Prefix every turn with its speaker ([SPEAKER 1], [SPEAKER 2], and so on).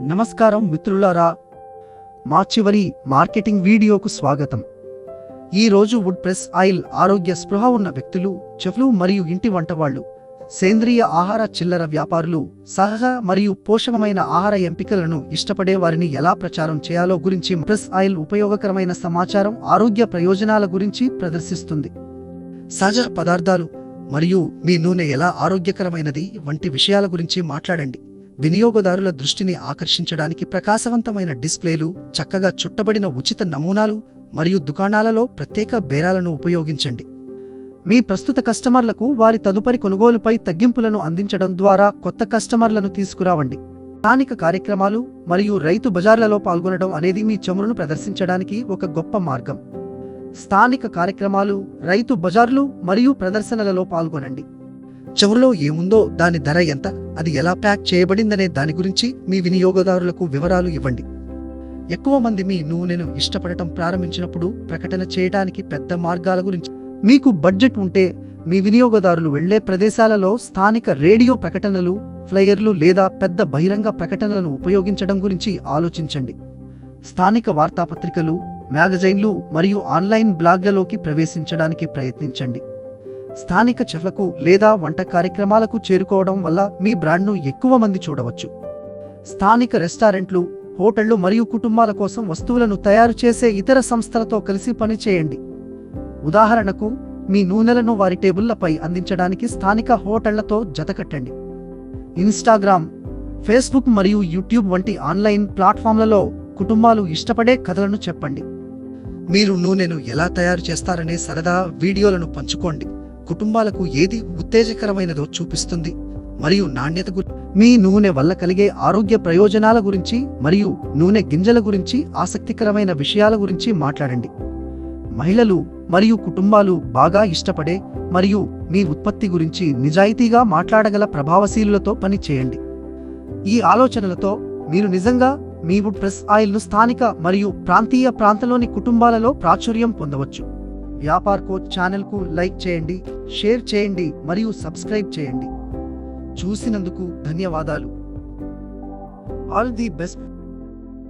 [SPEAKER 1] నమస్కారం మిత్రులారా మా చివరి మార్కెటింగ్ వీడియోకు స్వాగతం. ఈ రోజు వుడ్ ప్రెస్ ఆయిల్ ఆరోగ్య స్పృహ ఉన్న వ్యక్తులు చెఫ్లు మరియు ఇంటి వంటవాళ్ళు సేంద్రియ ఆహార చిల్లర వ్యాపారులు సహజ మరియు పోషకమైన ఆహార ఎంపికలను ఇష్టపడే వారిని ఎలా ప్రచారం చేయాలో గురించి ప్రెస్ ఆయిల్ ఉపయోగకరమైన సమాచారం ఆరోగ్య ప్రయోజనాల గురించి ప్రదర్శిస్తుంది. సహజ పదార్థాలు మరియు మీ నూనె ఎలా ఆరోగ్యకరమైనది వంటి విషయాల గురించి మాట్లాడండి. వినియోగదారుల దృష్టిని ఆకర్షించడానికి ప్రకాశవంతమైన డిస్ప్లేలు చక్కగా చుట్టబడిన ఉచిత నమూనాలు మరియు దుకాణాలలో ప్రత్యేక బేరాలను ఉపయోగించండి. మీ ప్రస్తుత కస్టమర్లకు వారి తదుపరి కొనుగోలుపై తగ్గింపులను అందించడం ద్వారా కొత్త కస్టమర్లను తీసుకురావండి. స్థానిక కార్యక్రమాలు మరియు రైతు బజార్లలో పాల్గొనడం అనేది మీ చమురును ప్రదర్శించడానికి ఒక గొప్ప మార్గం. స్థానిక కార్యక్రమాలు రైతు బజార్లు మరియు ప్రదర్శనలలో పాల్గొనండి. చమురులో ఏముందో దాని ధర ఎంత? అది ఎలా ప్యాక్ చేయబడిందనే దాని గురించి మీ వినియోగదారులకు వివరాలు ఇవ్వండి. ఎక్కువ మంది మీ నూనెను ఇష్టపడటం ప్రారంభించినప్పుడు ప్రకటన చేయడానికి పెద్ద మార్గాల గురించి. మీకు బడ్జెట్ ఉంటే మీ వినియోగదారులు వెళ్ళే ప్రదేశాలలో స్థానిక రేడియో ప్రకటనలు ఫ్లైయర్లు లేదా పెద్ద బహిరంగ ప్రకటనలను ఉపయోగించడం గురించి ఆలోచించండి. స్థానిక వార్తాపత్రికలు మ్యాగజైన్లు మరియు ఆన్లైన్ బ్లాగ్లలోకి ప్రవేశించడానికి ప్రయత్నించండి. స్థానిక చెఫ్లకు లేదా వంట కార్యక్రమాలకు చేరుకోవడం వల్ల మీ బ్రాండ్ను ఎక్కువ మంది చూడవచ్చు. స్థానిక రెస్టారెంట్లు హోటళ్ళు మరియు కుటుంబాల కోసం వస్తువులను తయారు చేసే ఇతర సంస్థలతో కలిసి పనిచేయండి. ఉదాహరణకు మీ నూనెలను వారి టేబుళ్ళపై అందించడానికి స్థానిక హోటళ్ళతో జతకట్టండి. ఇన్స్టాగ్రామ్ ఫేస్బుక్ మరియు యూట్యూబ్ వంటి ఆన్లైన్ ప్లాట్ఫామ్లలో కుటుంబాలు ఇష్టపడే కథలను చెప్పండి. మీరు నూనెను ఎలా తయారు చేస్తారనే సరదా వీడియోలను పంచుకోండి. కుటుంబాలకు ఏది ఉత్తేజకరమైనదో చూపిస్తుంది. మరియు నాణ్యత గురి మీ నూనె వల్ల కలిగే ఆరోగ్య ప్రయోజనాల గురించి మరియు నూనె గింజల గురించి ఆసక్తికరమైన విషయాల గురించి మాట్లాడండి. మహిళలు మరియు కుటుంబాలు బాగా ఇష్టపడే మరియు మీ ఉత్పత్తి గురించి నిజాయితీగా మాట్లాడగల ప్రభావశీలులతో పని చేయండి. ఈ ఆలోచనలతో మీరు నిజంగా మీ వుడ్ ప్రెస్ ఆయిల్ను స్థానిక మరియు ప్రాంతీయ ప్రాంతంలోని కుటుంబాలలో ప్రాచుర్యం పొందవచ్చు. వ్యాపార్ కోచ్ ఛానల్కు లైక్ చేయండి షేర్ చేయండి మరియు సబ్స్క్రైబ్ చేయండి. చూసినందుకు ధన్యవాదాలు. All the best.